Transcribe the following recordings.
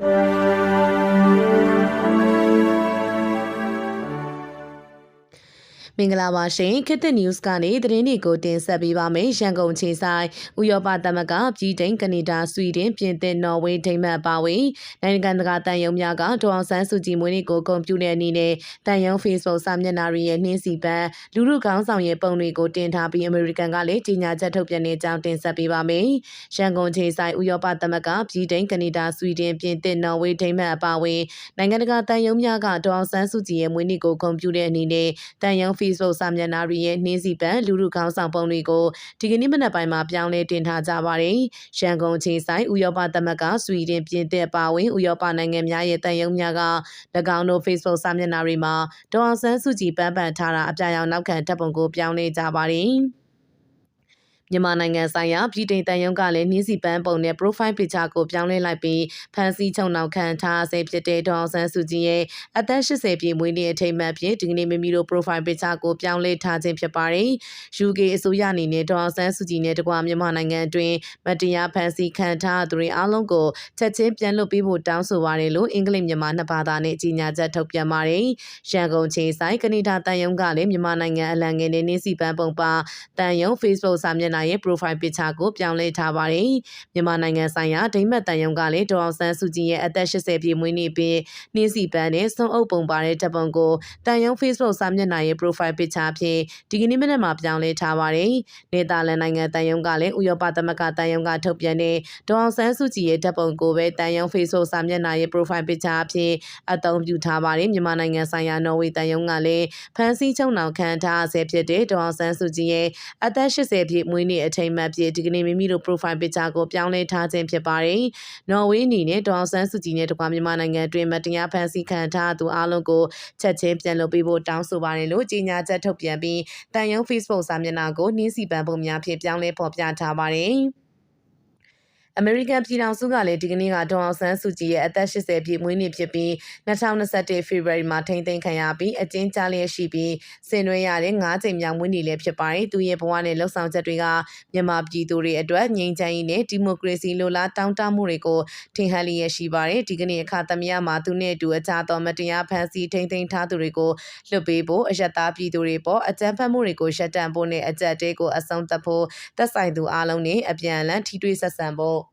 မ င်္ဂလာပါရှင်ခေတ်သစ် news ကနေသတင်းတွေကိုတင်ဆက်ပေးပါမယ်ရန်ကုန်ခြေဆိုင်ဥရောပသမဂ္ဂပြည်တိန်ကနေဒါဆွီဒင်ပြင်သစ်နော်ဝေးဒိန်းမတ်ပါဝင်နိုင်ငံတကာတန်ယုံများကဒေါအောင်ဆန်းစုကြည်မွေးနေ့ကိုဂုဏ်ပြုတဲ့အနေနဲ့တန်ယုံ Facebook စာမျက်နှာတွေရဲ့နှင်းစီပန်းလူလူကောင်းဆောင်ရဲ့ပုံတွေကိုတင်ထားပြီးအမေရိကန်ကလည်းကြီးညာချက်ထုတ်ပြန်တဲ့အကြောင်းတင်ဆက်ပေးပါမယ်ရန်ကုန်ခြေဆိုင်ဥရောပသမဂ္ဂပြည်တိန်ကနေဒါဆွီဒင်ပြင်သစ်နော်ဝေးဒိန်းမတ်ပါဝင်နိုင်ငံတကာတန်ယုံများကဒေါအောင်ဆန်းစုကြည်ရဲ့မွေးနေ့ကိုဂုဏ်ပြုတဲ့အနေနဲ့တန်ယုံ Facebook စာမျက်နှာတွေရဲ့နှင်းစီပန်လူလူကောင်းဆောင်ပုံတွေကိုဒီကနေ့မနက်ပိုင်းမှာပြောင်းလဲတင်ထားကြပါတယ်။ရန်ကုန်ခြေဆိုင်ဥရောပသမဂ္ဂဆွီဒင်ပြင်သစ်ပါဝင်ဥရောပနိုင်ငံများရဲ့တန်ယုံများက၎င်းတို့ Facebook စာမျက်နှာတွေမှာဒေါအောင်ဆန်းစုကြည်ပန်းပန်ထားတာအပြာရောင်နောက်ခံတပ်ပုံကိုပြောင်းလဲကြပါတယ်။ မြန်မာနိုင်ငံဆိုင်ရာပြည်ထောင်တန်ယုံကလည်းနှင်းစီပန်းပုံနဲ့ profile picture ကိုပြောင်းလဲလိုက်ပြီးဖန်စီချုံနောက်ခံထားဆဲဖြစ်တဲ့ဒေါအောင်ဆန်းစုကြည်ရဲ့အသက်80ပြည့်မွေးနေ့အထိမ်းအမှတ်ဖြင့်ဒီကနေ့မိမိတို့ profile picture ကိုပြောင်းလဲထားခြင်းဖြစ်ပါတယ်။ UK အစိုးရအနေနဲ့ဒေါအောင်ဆန်းစုကြည်နဲ့တကွမြန်မာနိုင်ငံအတွင်းမတရားဖန်စီခံထားသူတွေအားလုံးကိုချက်ချင်းပြန်လွှတ်ပေးဖို့တောင်းဆိုပါတယ်လို့အင်္ဂလိပ်မြန်မာနှစ်ဘာသာနဲ့ကြေညာချက်ထုတ်ပြန်ပါတယ်။ရန်ကုန်ခြေဆိုင်ကနေဒါတန်ယုံကလည်းမြန်မာနိုင်ငံအလံငယ်နဲ့နှင်းစီပန်းပုံပါတန်ယုံ Facebook စာမျက်နှာရဲ့ profile picture ကိုပြောင်းလဲထားပါတယ်။မြန်မာနိုင်ငံဆိုင်ရာဒိမတ်တန်ယုံကလည်းဒေါအောင်ဆန်းစုကြည်ရဲ့အသက်80ပြည့်မွေးနေ့ပြီးနှင်းစီပန်းနဲ့စွန်အုပ်ပုံပါတဲ့တပ်ပုံကိုတန်ယုံ Facebook စာမျက်နှာရဲ့ profile picture ဖြင့်ဒီကနေ့မနက်မှာပြောင်းလဲထားပါတယ်။နယ်သာလန်နိုင်ငံတန်ယုံကလည်းဥရောပသမဂ္ဂတန်ယုံကထုတ်ပြန်တဲ့ဒေါအောင်ဆန်းစုကြည်ရဲ့တပ်ပုံကိုပဲတန်ယုံ Facebook စာမျက်နှာရဲ့ profile picture ဖြင့်အသုံးပြုထားပါတယ်။မြန်မာနိုင်ငံဆိုင်ရာနော်ဝေတန်ယုံကလည်းဖန်စီချုံနောင်ခံထားဆဲဖြစ်တဲ့ဒေါအောင်ဆန်းစုကြည်ရဲ့အသက်80ပြည့်မွေးနေ့အထိမ်းအမှတ်ဖြစ်ဒီကနေ့မိမိတို့ profile picture ကိုပြောင်းလဲထားခြင်းဖြစ်ပါတယ်။နော်ဝေးအနေနဲ့ဒေါအောင်ဆန်းစုကြည်နဲ့တကွာမြန်မာနိုင်ငံအတွင်းမတရားဖန်ဆီးခံထားသူအလုံးကိုချက်ချင်းပြန်လုပ်ပေးဖို့တောင်းဆိုပါတယ်လို့ကြေညာချက်ထုတ်ပြန်ပြီးတန်ယုံ Facebook စာမျက်နှာကိုနှင်းစီပန်ပုံများဖြင့်ပြောင်းလဲဖော်ပြထားပါတယ်။ အမေရိကန်ပြည်ထောင်စုကလည်းဒီကနေ့ကဒေါအောင်ဆန်းစုကြည်ရဲ့အသက်80ပြည့်မွေးနေ့ဖြစ်ပြီး2021 February မှာထိန်းသိမ်းခံရပြီးအကျဉ်းချလျက်ရှိပြီးဆင်နွှဲရတဲ့9ချိန်မြောက်မွေးနေ့လည်းဖြစ်ပါတယ်။သူရဲ့ဘဝနဲ့လှုပ်ဆောင်ချက်တွေကမြန်မာပြည်သူတွေအတွက်ငြိမ်းချမ်းရေးနဲ့ဒီမိုကရေစီလိုလားတောင်းတမှုတွေကိုထင်ဟပ်လျက်ရှိပါတယ်။ဒီကနေ့အခါသမယမှာသူနဲ့အတူအခြားသောမတရားဖန်ဆီးထိန်းသိမ်းထားသူတွေကိုလွှတ်ပေးဖို့အယက်သားပြည်သူတွေပေါ်အကြမ်းဖက်မှုတွေကိုရှက်တံဖို့နဲ့အကြက်တဲကိုအဆုံးသတ်ဖို့သက်ဆိုင်သူအလုံးနဲ့အပြန်အလှန်ထိတွေ့ဆက်ဆံဖို့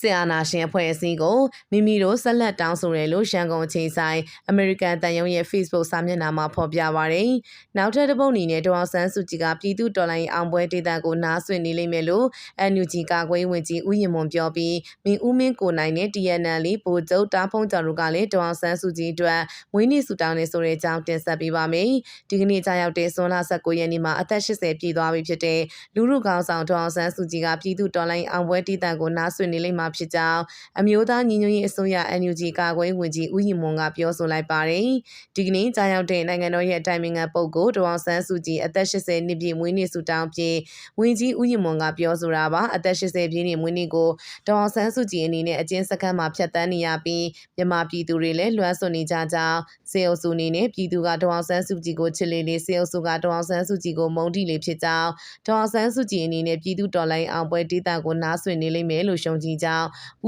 ဆီအာနာရှင်အဖွဲ့အစည်းကိုမိမိတို့ဆက်လက်တောင်းဆိုတယ်လို့ရန်ကုန်အချိန်ဆိုင်အမေရိကန်တန်ယုံရဲ့ Facebook စာမျက်နှာမှာဖော်ပြပါရယ်။နောက်ထပ်တစ်ပုဒ်အနေနဲ့ဒေါအောင်ဆန်းစုကြည်ကပြည်သူတော်လှန်ရေးအောင်ပွဲဒေသကိုနားဆွင့်နေလိမ့်မယ်လို့ NUG ကာကွယ်ဝင်ကြီးဦးရင်မွန်ပြောပြီးမင်းဦးမင်းကိုနိုင်နဲ့ TNL ဗိုလ်ချုပ်တားဖုံးကျော်တို့ကလည်းဒေါအောင်ဆန်းစုကြည်အတွက်မွေးနေ့ဆုတောင်းနေဆိုတဲ့အကြောင်းတင်ဆက်ပေးပါမယ်။ဒီကနေ့ကြာရောက်တဲ့ဇွန်လ19ရက်နေ့မှာအသက်80ပြည့်သွားပြီဖြစ်တဲ့လူမှုကောင်ဆောင်ဒေါအောင်ဆန်းစုကြည်ကပြည်သူတော်လှန်ရေးအောင်ပွဲဒေသကိုနားဆွင့်နေလိမ့်မှာဖြစ်ကြောင်းအမျိုးသားညီညွတ်ရေးအစိုးရ NUG ကာကွယ်ဝင်ကြီးဦးရင်မွန်ကပြောဆိုလိုက်ပါတယ်။ဒီကနေ့ကြာရောက်တဲ့နိုင်ငံတော်ရဲ့အတိုင်ပင်ခံပုဂ္ဂိုလ်ဒေါအောင်ဆန်းစုကြည်အသက်80နှစ်ပြည့်မွေးနေ့ဆုတောင်းပြီးဝင်ကြီးဦးရင်မွန်ကပြောဆိုတာပါအသက်80ပြည့်နှစ်မွေးနေ့ကိုဒေါအောင်ဆန်းစုကြည်အနေနဲ့အကျဉ်းစခန်းမှာဖျက်ဆီးနေရပြီးမြန်မာပြည်သူတွေလည်းလွှမ်းဆွနေကြကြောင်းစေအုပ်စုအနေနဲ့ပြည်သူကဒေါအောင်ဆန်းစုကြည်ကိုချစ်လေလေစေအုပ်စုကဒေါအောင်ဆန်းစုကြည်ကိုမုန်းတိလေဖြစ်ကြောင်းဒေါအောင်ဆန်းစုကြည်အနေနဲ့ပြည်သူတော်လှန်အောင်ပွဲဒေသကိုနားဆွနေလိမ့်မယ်လို့ရှုံကြည်ကြောင်း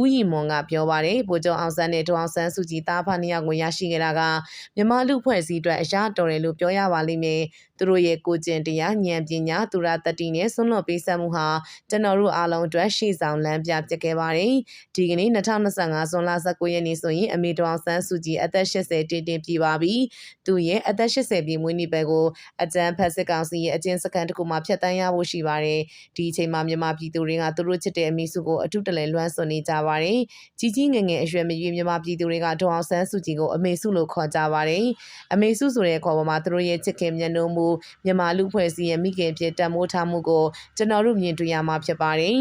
ဦးရီမွန်ကပြောပါတယ်ဗိုလ်ချုပ်အောင်ဆန်းနဲ့ဒေါအောင်ဆန်းစုကြည်တားဖာနှစ်ယောက်ကိုရရှိခဲ့တာကမြန်မာလူဖွဲ့စည်းအတွက်အရာတော်တယ်လို့ပြောရပါလိမ့်မယ် သူတို့ရဲ့ကိုကျင့်တရားဉာဏ်ပညာသူရတတိနဲ့ဆွမ်းလွတ်ပေးဆက်မှုဟာကျွန်တော်တို့အားလုံးအတွက်ရှေ့ဆောင်လမ်းပြဖြစ်ခဲ့ပါတယ်ဒီကနေ့2025ဇွန်လ19ရက်နေ့ဆိုရင်အမေတော်အောင်ဆန်းစုကြည်အသက်80တည်တည်ပြပါပြီသူရဲ့အသက်80ပြည့်မွေးနေ့ပဲကိုအကြံဖက်စစ်ကောင်စီရဲ့အကျဉ်းစခန်းတစ်ခုမှာဖျက်ဆီးရဖို့ရှိပါတယ်ဒီအချိန်မှာမြန်မာပြည်သူတွေကသူတို့ချစ်တဲ့အမိစုကိုအထုတလဲလွှမ်းဆွနေကြပါတယ်ကြီးကြီးငယ်ငယ်အရွယ်မရွေးမြန်မာပြည်သူတွေကဒေါအောင်ဆန်းစုကြည်ကိုအမေစုလို့ခေါ်ကြပါတယ်အမေစုဆိုတဲ့ခေါ်ပေါ်မှာသူတို့ရဲ့ချစ်ခင်မျက်နှာမူမြန်မာလူဖွဲ့စည်းရဲ့မိခင်ဖြစ်တတ်မိုးထားမှုကိုကျွန်တော်တို့မြင်တွေ့ရမှာဖြစ်ပါတယ်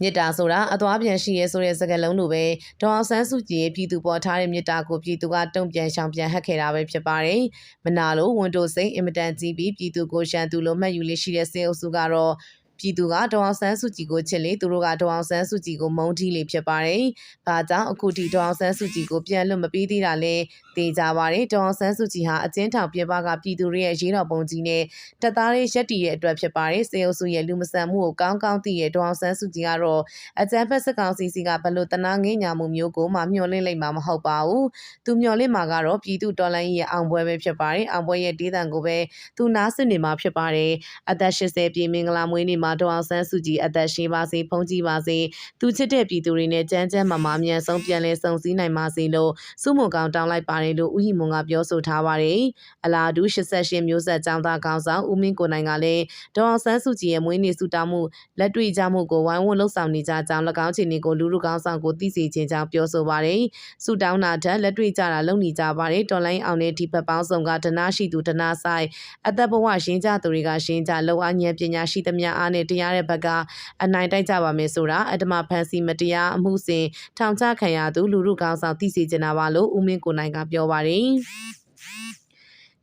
မြစ်တာဆိုတာအသွားပြန်ရှိရဲဆိုတဲ့စကားလုံးလိုပဲဒေါအောင်ဆန်းစုကြည်ရဲ့ပြည်သူပေါ်ထားတဲ့မြစ်တာကိုပြည်သူကတုံ့ပြန်ရှောင်ပြန်ဟက်ခဲ့တာပဲဖြစ်ပါတယ်။မနာလို့ဝန်တိုစိတ်အင်မတန်ကြီးပြီးပြည်သူကိုရှန်သူလိုမှတ်ယူလေးရှိတဲ့စေအုပ်စုကတော့ ပြည်သူကဒေါအောင်ဆန်းစုကြည်ကိုချစ်လေသူတို့ကဒေါအောင်ဆန်းစုကြည်ကိုမုန်းတီးလေဖြစ်ပါတယ်။ဘာကြောင့်အခုထိဒေါအောင်ဆန်းစုကြည်ကိုပြန်လွတ်မပေးသေးတာလဲသိကြပါတယ်။ဒေါအောင်ဆန်းစုကြည်ဟာအကျဉ်းထောင်ပြပကပြည်သူတွေရဲ့ရေးတော်ပုံကြီးနဲ့တပ်သားတွေရက်တီရဲ့အတွက်ဖြစ်ပါတယ်။စေအုပ်စုရဲ့လူမဆန်မှုကိုကောင်းကောင်းသိရဒေါအောင်ဆန်းစုကြည်ကတော့အကြမ်းဖက်စစ်ကောင်စီစီကဘလို့တနာငင်းညာမှုမျိုးကိုမှမျှော်လင့်လိုက်မှာမဟုတ်ပါဘူး။သူမျှော်လင့်မှာကတော့ပြည်သူတော်လှန်ရေးရဲ့အောင်ပွဲပဲဖြစ်ပါတယ်။အောင်ပွဲရဲ့ဒေသံကိုပဲသူနားစစ်နေမှာဖြစ်ပါတယ်။အသက်80ပြည့်မင်္ဂလာမွေးနေ့မှာဒေါအောင်ဆန်းစုကြည်အသက်ရှင်ပါစေဖုန်ကြီးပါစေသူချစ်တဲ့ပြည်သူတွေနဲ့ကြမ်းကြမ်းမာမာအမြန်ဆုံးပြန်လည်ဆုံစည်းနိုင်ပါစေလို့စုမုံကောင်တောင်းလိုက်ပါတယ်လို့ဦးဟီမွန်ကပြောဆိုထားပါတယ်။အလားတူ88မျိုးဆက်ចောင်းသားကောင်ဆောင်ဦးမင်းကိုနိုင်ကလည်းဒေါအောင်ဆန်းစုကြည်ရဲ့မွေးနေ့ဆုတောင်းမှုလက်တွေ့ကြမှုကိုဝိုင်းဝန်းလှုပ်ဆောင်နေကြကြောင်း၎င်းချင်းတွေကိုလူလူကောင်ဆောင်ကိုသိစေခြင်းကြောင့်ပြောဆိုပါတယ်။ဆုတောင်းတာထက်လက်တွေ့ကြတာလုပ်နေကြပါတယ်။တော်လိုင်းအောင်တဲ့ဒီဘက်ပေါင်းစုံကဒနာရှိသူဒနာဆိုင်အသက်ဘဝရှင်းကြသူတွေကရှင်းကြလောအားဉာဏ်ပညာရှိသမျှအားနဲ့တရားတဲ့ဘက်ကအနိုင်တိုက်ကြပါမယ်ဆိုတာအတ္တမဖန်စီမတရားအမှုစဉ်ထောင်ချခံရသူလူလူကောင်ဆောင်သိစေချင်တာပါလို့ဦးမင်းကိုနိုင်ကပြောပါတယ်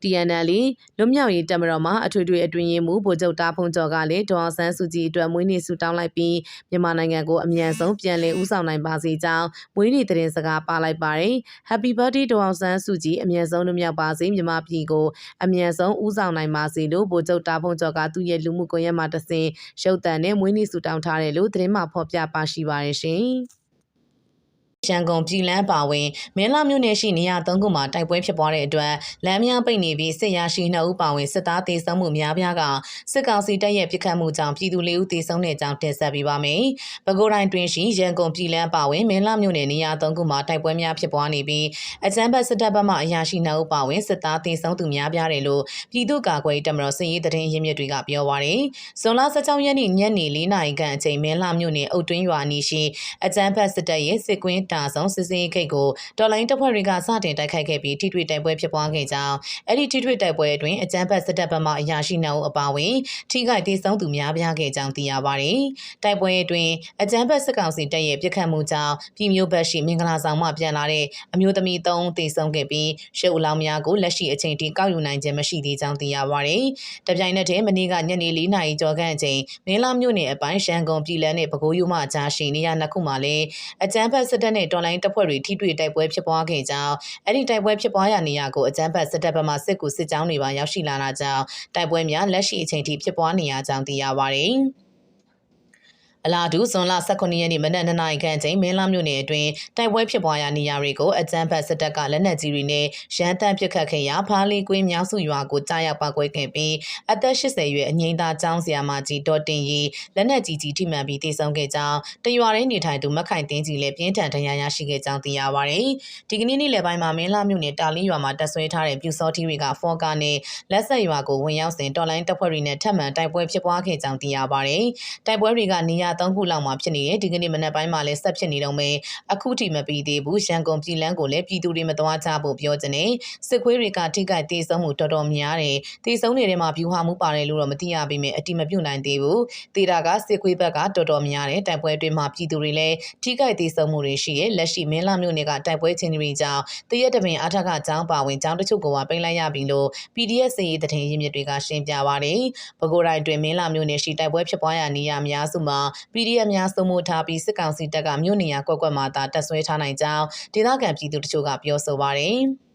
TNL လွတ်မြောက်ရေးတပ်မတော်မှအထွေထွေအတွင်းရေးမှူးဗိုလ်ချုပ်တာဖုန်ကျော်ကလည်းဒေါအောင်ဆန်းစုကြည်အတွက်မွေးနေ့ဆုတောင်းလိုက်ပြီးမြန်မာနိုင်ငံကိုအမြန်ဆုံးပြန်လည်ဦးဆောင်နိုင်ပါစေကြောင်းမွေးနေ့သတင်းစကားပါလိုက်ပါတယ်။ Happy birthday ဒေါအောင်ဆန်းစုကြည်အမြန်ဆုံးလွတ်မြောက်ပါစေမြန်မာပြည်ကိုအမြန်ဆုံးဦးဆောင်နိုင်ပါစေလို့ဗိုလ်ချုပ်တာဖုန်ကျော်ကသူ့ရဲ့လူမှုကွန်ရက်မှာတဆင်ရုပ်သံနဲ့မွေးနေ့ဆုတောင်းထားတယ်လို့သတင်းမှဖော်ပြပါရှိပါရရှင်။ ရန်ကုန်ပြည်လန်းပါဝင်မင်းလာမြို့နယ်ရှိနေရာ၃ခုမှာတိုက်ပွဲဖြစ်ပွားတဲ့အတွက်လမ်းများပိတ်နေပြီးစစ်ရရှိ2ဦးပါဝင်စစ်သားတေဆုံးမှုများပြားကစစ်ကောင်စီတပ်ရဲ့ပြစ်ခတ်မှုကြောင့်ပြည်သူ၄ဦးတေဆုံးတဲ့အကြောင်းတင်ဆက်ပေးပါမယ်။ပဲခူးတိုင်းတွင်ရှိရန်ကုန်ပြည်လန်းပါဝင်မင်းလာမြို့နယ်နေရာ၃ခုမှာတိုက်ပွဲများဖြစ်ပွားနေပြီးအကြမ်းဖက်စစ်တပ်ဘက်မှအရာရှိ2ဦးပါဝင်စစ်သားတေဆုံးသူများပြားတယ်လို့ပြည်သူ့ကာကွယ်ရေးတပ်မတော်စစ်ရေးသတင်းရင်းမြစ်တွေကပြောပါရယ်။ဇွန်လ16ရက်နေ့ညနေ4နာရီခန့်အချိန်မင်းလာမြို့နယ်အုတ်တွင်းရွာနီရှိအကြမ်းဖက်စစ်တပ်ရဲ့စစ်ကွင်းတာဆုံးစစ်စင်ခိတ်ကိုတော်လိုင်းတပ်ဖွဲ့တွေကစတင်တိုက်ခိုက်ခဲ့ပြီးထိတွေ့တိုက်ပွဲဖြစ်ပွားခဲ့ကြောင်းအဲ့ဒီထိတွေ့တိုက်ပွဲအတွင်းအကြမ်းဖက်စစ်တပ်ဘက်မှအရာရှိနှုတ်အပါအဝင်ထိခိုက်ဒေဆုံးသူများပြားခဲ့ကြောင်းသိရပါတယ်။တိုက်ပွဲအတွင်းအကြမ်းဖက်စစ်ကောင်စီတပ်ရဲ့ပြစ်ခတ်မှုကြောင့်ပြည်မျိုးဘက်ရှိမင်္ဂလာဆောင်မှပြန်လာတဲ့အမျိုးသမီး၃ဦးသေဆုံးခဲ့ပြီးရှုပ်အလောင်းများကိုလက်ရှိအချိန်ထိကောက်ယူနိုင်ခြင်းမရှိသေးကြောင်းသိရပါတယ်။တပြိုင်နက်တည်းမနေ့ကညနေ၄နာရီကျော်ခန့်အချိန်မင်းလာမြို့နယ်အပိုင်းရှန်ကုန်ပြည်လန်းနဲ့ပဲခူးယူမှကြားရှိနေရနှစ်ခုမှာလည်းအကြမ်းဖက်စစ်တပ်နဲ့တော်လိုင်းတပ်ဖွဲ့တွေထိတွေ့တိုက်ပွဲဖြစ်ပွားခဲ့ကြောင်းအဲ့ဒီတိုက်ပွဲဖြစ်ပွားရာနေရာကိုအကြမ်းဖက်စစ်တပ်ဘက်မှစစ်ကူစစ်ကြောင်းတွေပါရောက်ရှိလာတာကြောင့်တိုက်ပွဲများလက်ရှိအချိန်ထိဖြစ်ပွားနေရကြောင်းသိရပါတယ်။ အလားတူဇွန်လ18ရက်နေ့မနက်2နာရီခန့်ချိန်မင်းလာမြို့နယ်အတွင်းတိုက်ပွဲဖြစ်ပွားရာနေရာတွေကိုအကြမ်းဖက်စစ်တပ်ကလက်နက်ကြီးတွေနဲ့ရန်တမ်းပစ်ခတ်ခဲ့ရာဖားလီကွင်းမြောက်စုရွာကိုကြားရောက်ပောက်ကွဲခဲ့ပြီးအသက်80ရွယ်အငိမ့်သားကျောင်းဆရာမကြီးဒေါ်တင်ရီလက်နက်ကြီးကြီးထိမှန်ပြီးတေဆုံးခဲ့ကြောင်းတရွာရင်းနေထိုင်သူမက်ခိုင်တင်းကြီးလည်းပြင်းထန်ဒဏ်ရာရရှိခဲ့ကြောင်းသိရပါတယ်။ဒီကနေ့နေ့လယ်ပိုင်းမှာမင်းလာမြို့နယ်တာလင်းရွာမှာတပ်ဆွဲထားတဲ့ပြူစောထီတွေကဖောကာနဲ့လက်ဆက်ရွာကိုဝင်ရောက်စဉ်တော်လိုင်းတပ်ဖွဲ့တွေနဲ့ထပ်မံတိုက်ပွဲဖြစ်ပွားခဲ့ကြောင်းသိရပါတယ်။တိုက်ပွဲတွေကနေရာ၃ခုလောက်မှာဖြစ်နေတယ်ဒီကနေ့မနက်ပိုင်းမှာလည်းဆက်ဖြစ်နေတော့မယ်အခုထိမပြီးသေးဘူးရန်ကုန်ပြည်လန်းကိုလည်းပြည်သူတွေမသွားကြဖို့ပြောကြတယ်စစ်ခွေးတွေကထိခိုက်ဒေဆုံးမှုတော်တော်များတယ်ဒေဆုံးနေတဲ့မှာဗျူဟာမှုပါတယ်လို့တော့မသိရပေမဲ့အတိမပြုတ်နိုင်သေးဘူးဒေတာကစစ်ခွေးဘက်ကတော်တော်များတယ်တိုက်ပွဲအတွင်းမှာပြည်သူတွေလည်းထိခိုက်ဒေဆုံးမှုတွေရှိရဲ့လက်ရှိမင်းလာမြို့နယ်ကတိုက်ပွဲချင်းတွေကြောင့်တရက်တပင်အထက်ကကျောင်းပါဝင်ကျောင်းတချို့ကပိတ်လိုက်ရပြီလို့ PDF စီရေးသတင်းရင်းမြစ်တွေကရှင်းပြပါတယ်ပဲခူးတိုင်းတွင်မင်းလာမြို့နယ်ရှိတိုက်ပွဲဖြစ်ပွားရာနေရာများစုမှာ PDF များစုမှုထားပြီးစစ်ကောင်စီတပ်ကမြို့နေရာကွက်ကွက်မှာတာတပ်ဆွဲထားနိုင်ကြောင်းဒေသခံပြည်သူတချို့ကပြောဆိုပါတယ်။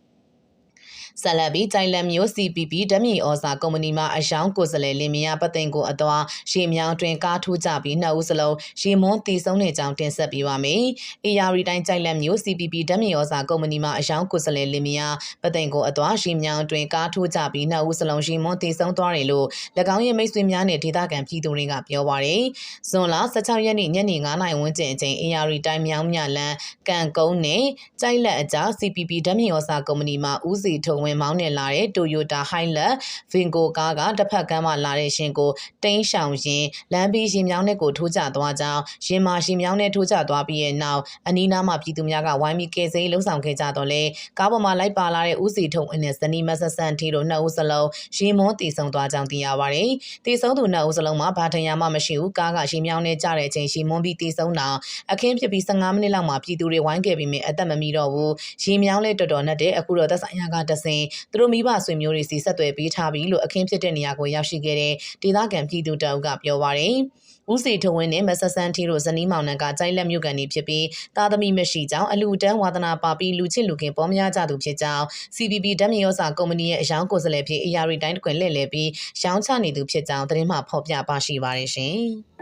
ဆက်လက်ပြီးကြိုင်လန်မျိုး CPP ဓမြီဩဇာကုမ္ပဏီမှအယောင်ကိုယ်စားလှယ်လင်မယားပသိမ်ကိုအသွာရေမြောင်းတွင်ကားထိုးကြပြီးနှစ်ဦးစလုံးရေမွန်းတည်ဆုံးတဲ့ကြောင်းတင်ဆက်ပေးပါမယ်။ AR တိုင်းကြိုင်လန်မျိုး CPP ဓမြီဩဇာကုမ္ပဏီမှအယောင်ကိုယ်စားလှယ်လင်မယားပသိမ်ကိုအသွာရေမြောင်းတွင်ကားထိုးကြပြီးနှစ်ဦးစလုံးရေမွန်းတည်ဆုံးသွားတယ်လို့၎င်းရဲ့မိတ်ဆွေများနဲ့ဒေသခံပြည်သူတွေကပြောပါရယ်။ဇွန်လ16ရက်နေ့ညနေ9:00နာရီဝန်းကျင်အချိန် AR တိုင်းမြောင်းမြလန်းကန်ကုန်းနဲ့ကြိုက်လက်အကြား CPP ဓမြီဩဇာကုမ္ပဏီမှဦးစီထုံဝင်မောင်းနဲ့လာတဲ့ Toyota Hilux Vingo ကားကတစ်ဖက်ကမ်းမှလာတဲ့ရှင်ကိုတိန်းရှောင်ရင်လမ်းပြီးရင်မြောင်းနဲ့ကိုထိုးကျသွားကြောင်းရင်မာရှင်မြောင်းနဲ့ထိုးကျသွားပြီးရဲ့နောက်အနီးနားမှာပြည်သူများကဝိုင်းပြီးကယ်ဆယ်လှုံ့ဆော်ခဲ့ကြတော့လေကားပေါ်မှာလိုက်ပါလာတဲ့ဦးစီထုံအနဲ့ဇနီးမဆဆန်ထီတို့နှစ်ဦးစလုံးရင်မွန်းတည်ဆုံသွားကြောင်းသိရပါတယ်။တည်ဆုံသူနှစ်ဦးစလုံးမှာဘာထင်ရမှမရှိဘူးကားကရှင်မြောင်းနဲ့ကြတဲ့အချိန်ရှင်မွန်းပြီးတည်ဆုံတာအခင်းဖြစ်ပြီး15မိနစ်လောက်မှာပြည်သူတွေဝိုင်းခဲ့ပြီးမြင်အသက်မမီတော့ဘူးရင်မြောင်းလေးတော်တော်နဲ့တဲ့အခုတော့သက်ဆိုင်ရာကတဆစဉ်သူတို့မိဘဆွေမျိုးတွေစီဆက်သွယ်ပေးထားပြီလို့အခင်းဖြစ်တဲ့နေရာကိုရောက်ရှိခဲ့တဲ့ဒေသခံပြည်သူတအုပ်ကပြောပါရယ်ဦးစီထဝင်းနဲ့မဆက်ဆန်းထီတို့ဇနီးမောင်နှံကကြိုက်လက်မြို့ကန်နေဖြစ်ပြီးသားသမီးမရှိကြောင်းအလူတန်းဝါသနာပါပြီးလူချင်းလူခင်ပေါ်မရကြသူဖြစ်ကြောင်း CPP ဓာတ်မြေဩစာကုမ္ပဏီရဲ့အယောင်ကိုယ်စားလှယ်ဖြစ်အရာရီတိုင်းတခွင်လှည့်လည်ပြီးရောင်းချနေသူဖြစ်ကြောင်းသတင်းမှဖော်ပြပါရှိပါတယ်ရှင်။